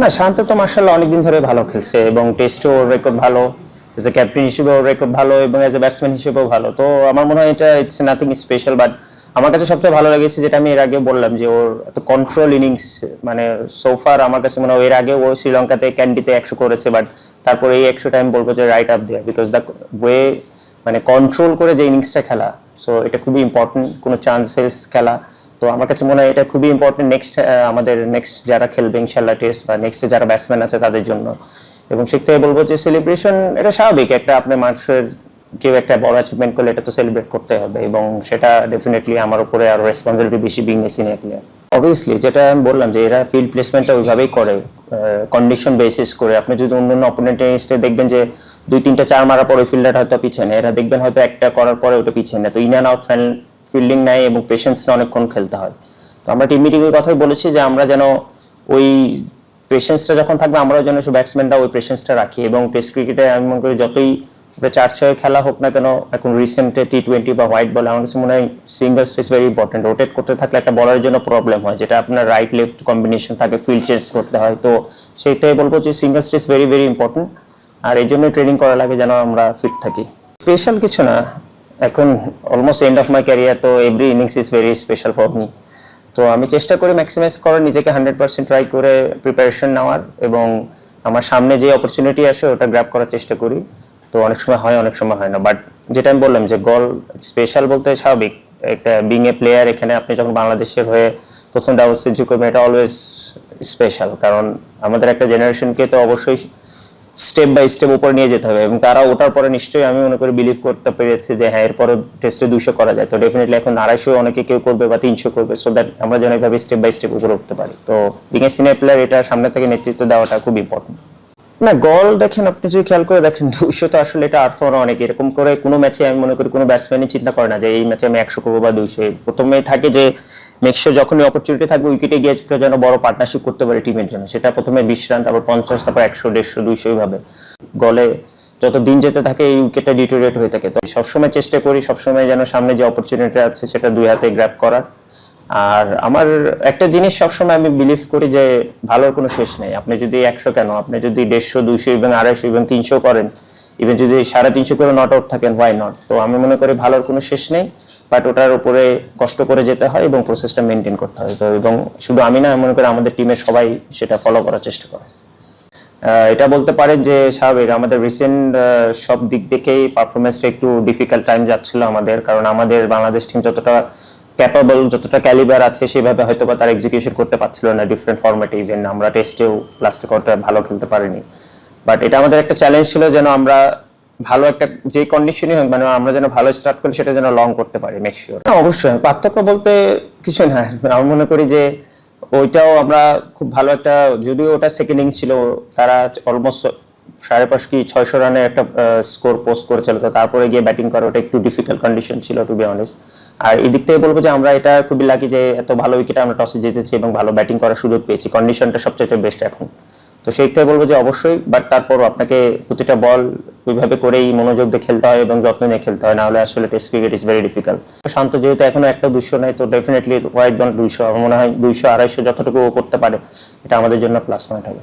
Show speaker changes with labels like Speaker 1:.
Speaker 1: না, শান্ত তো মার্শাল অনেকদিন ধরে ভালো খেলছে এবং টেস্টে ওর রেকর্ড ভালো এজ এ ক্যাপ্টেন হিসেবে ওর রেকর্ড ভালো এবং এজ এ ব্যাটসম্যান হিসেবেও ভালো। তো আমার মনে হয় এটা ইটস নাথিং স্পেশাল বাট আমার কাছে সবচেয়ে ভালো লেগেছে যেটা আমি এর আগে বললাম যে ওর এত কন্ট্রোল ইনিংস মানে সোফার আমার কাছে মনে হয় এর আগে ও শ্রীলঙ্কাতে ক্যান্ডিতে একশো করেছে বাট তারপরে এই একশোটা আমি বলব যে রাইট আপ দেয়া বিকজ দ্য ওয়ে মানে কন্ট্রোল করে যে ইনিংসটা খেলা সো এটা খুবই ইম্পর্টেন্ট কোনো চান্সেস খেলা। তো আমার কাছে মনে হয় এটা খুবই ইম্পর্টেন্ট নেক্সট আমাদের নেক্সট যারা খেলবে ইনশাল্লাহ টেস্ট বা নেক্সট যারা ব্যাটসম্যান আছে তাদের জন্য। এবং সে থেকে বলব যে সেলিব্রেশন এটা স্বাভাবিক, একটা আপনি মানুষের কেউ একটা বড় অ্যাচিভমেন্ট করলে এটা তো সেলিব্রেট করতে হবে এবং সেটা ডেফিনেটলি আমার উপরে আরও রেসপন্সিবিলিটি বেশি being a senior player obviously যেটা আমি বললাম যে এরা ফিল্ড প্লেসমেন্টটা ওইভাবেই করে কন্ডিশন বেসিস করে। আপনি যদি অন্য অন্য অপোনেন্টের ইনিংসে দেখবেন যে দুই, তিনটা, চার মারার পরে ফিল্ডার হয়তো পিছনে, এরা দেখবেন হয়তো একটা করার পরে ওটা পিছনে। তো ইন অ্যান্ড আউট ফিল্ডিং নাই এবং পেশেন্সটা অনেকক্ষণ খেলতে হয়। তো আমরা টিম মিটিংয়ের কথাই বলেছি যে আমরা যেন ওই পেশেন্সটা যখন থাকবে, আমরাও যেন ব্যাটসম্যানরা ওই পেশেন্সটা রাখি এবং টেস্ট ক্রিকেটে আমি মনে করি যতই চার ছয় খেলা হোক না কেন, এখন রিসেন্টে টি টোয়েন্টি বা হোয়াইট বল আমার কাছে মনে হয় single stage very important rotate করতে থাকলে একটা বলার জন্য প্রবলেম হয়, যেটা আপনার রাইট লেফট কম্বিনেশন থাকে ফিল্ড চেঞ্জ করতে হয়। তো সেইটাই বলব যে single stage very very important আর এই জন্যই ট্রেনিং করা লাগে যেন আমরা ফিট থাকি। স্পেশাল কিছু না এখন almost end of my career তো every innings is very special for me তো আমি চেষ্টা করি ম্যাক্সিমাইজ করার, নিজেকে হান্ড্রেড পার্সেন্ট ট্রাই করে প্রিপারেশন নেওয়ার এবং আমার সামনে যে অপরচুনিটি আসে ওটা গ্র্যাব করার চেষ্টা করি। তো অনেক সময় হয়, অনেক সময় হয় না। বাট যেটা আমি বললাম যে গল স্পেশাল বলতে স্বাভাবিক। একটা বিং এ প্লেয়ার এখানে আপনি যখন বাংলাদেশের হয়ে প্রথম ডাবল সেঞ্চুরি করবেন, এটা অলওয়েজ স্পেশাল কারণ আমাদের একটা জেনারেশনকে তো অবশ্যই স্টেপ বাই স্টেপ উপর নিয়ে যেতে হবে এবং তারা ওটার পরে নিশ্চয়ই আমি মনে করি বিলিভ করতে পেরেছি যে হ্যাঁ এরপরে টেস্টে দুশো করা যায়। তো ডেফিনেটলি এখন আড়াইশো অনেকে কেউ করবে বা তিনশো করবে সো দ্যাট আমরা যেন এইভাবে স্টেপ বাই স্টেপ উপরে উঠতে পারি। তো এ সিনিয়র প্লেয়ার এটা সামনে থেকে নেতৃত্ব দেওয়াটা খুব ইম্পর্টেন্ট না গল দেখেন, আপনি যদি খেয়াল করে দেখেন দুইশো তো আসলে এটা আর্থ অনেক। এরকম করে কোনো ম্যাচে আমি মনে করি কোনো ব্যাটসম্যানই চিন্তা করে না যে এই ম্যাচে আমি একশো করব বা দুইশো। প্রথমে থাকে যে মেক্সিও যখনই অপরচুনিটি থাকবে উইকেটে গিয়ে যেন বড় পার্টনারশিপ করতে পারে টিমের জন্য। সেটা প্রথমে বিশ রান তারপর পঞ্চাশ, তারপর একশো, দেড়শো, দুইশো এইভাবে। গলে যত দিন যেতে থাকে, এই উইকেটটা ডিটোরিয়েট হয়ে থাকে। তো সবসময় চেষ্টা করি, সবসময় যেন সামনে যে অপরচুনিটি আছে, সেটা দুই হাতে গ্র্যাব করার। আর আমার একটা জিনিস সবসময় আমি বিলিভ করি যে, ভালোর কোনো শেষ নেই। আপনি যদি একশো কেন, আপনি যদি দেড়শো, দুইশো ইভেন আড়াইশো ইভেন তিনশো করেন ইভেন যদি সাড়ে তিনশো করে নট আউট থাকেন হোয়াই নট তো আমি মনে করি ভালোর কোনো শেষ নেই। বাট ওটার উপরে কষ্ট করে যেতে হয় এবং প্রসেসটা মেনটেন করতে হয়। তো এবং শুধু আমি না, মনে করি আমাদের টিমের সবাই সেটা ফলো করার চেষ্টা করে। এটা বলতে পারেন যে, স্বাভাবিক আমাদের রিসেন্ট সব দিক থেকেই পারফরমেন্সটা একটু ডিফিকাল্ট টাইম যাচ্ছিল আমাদের। কারণ আমাদের বাংলাদেশ টিম যতটা ক্যাপাবল যতটা ক্যালিবার আছে, সেভাবে হয়তো বা তার এক্সিকিউশন করতে পারছিল না ডিফারেন্ট ফরম্যাটে ইভেন আমরা টেস্টেও লাস্টে কটা ভালো খেলতে পারিনি। বাট এটা আমাদের একটা চ্যালেঞ্জ ছিল যেন আমরা ভালো একটা যে কন্ডিশনই হোক মানে আমরা যেন ভালো স্টার্ট করি, সেটা যেন লং করতে পারি মেক শিওর অবশ্যই। পার্থক্য বলতে কিছু না। আমি মনে করি যে ওইটাও আমরা খুব ভালো একটা, যদিও ওটা সেকেন্ড ইনিংস ছিল, তারা অলমোস্ট সাড়ে পাঁচ কি ছয়শো রানের একটা স্কোর পোস্ট করেছিল, তো তারপরে গিয়ে ব্যাটিং করা ওটা একটু ডিফিকাল্ট কন্ডিশন ছিল টু বি অনেস্ট আর এই দিক থেকে বলব যে আমরা এটা খুবই লাকি যে এত ভালো উইকেটে আমরা টসে জিতেছি এবং ভালো ব্যাটিং করার সুযোগ পেয়েছি। কন্ডিশনটা সবচেয়ে বেস্ট এখন। তো সেই থেকে বলব যে অবশ্যই বাট তারপরও আপনাকে প্রতিটা বল ওইভাবে করেই মনোযোগ দিয়ে খেলতে হয় এবং যত্ন নিয়ে খেলতে হয়, নাহলে আসলে test cricket is very difficult Shanto যেহেতু এখনও একটা দুশো নেই, তো ডেফিনেটলি হোয়াইট জন দুইশো মনে হয় দুইশো আড়াইশো যতটুকু করতে পারে, এটা আমাদের জন্য প্লাস পয়েন্ট হবে।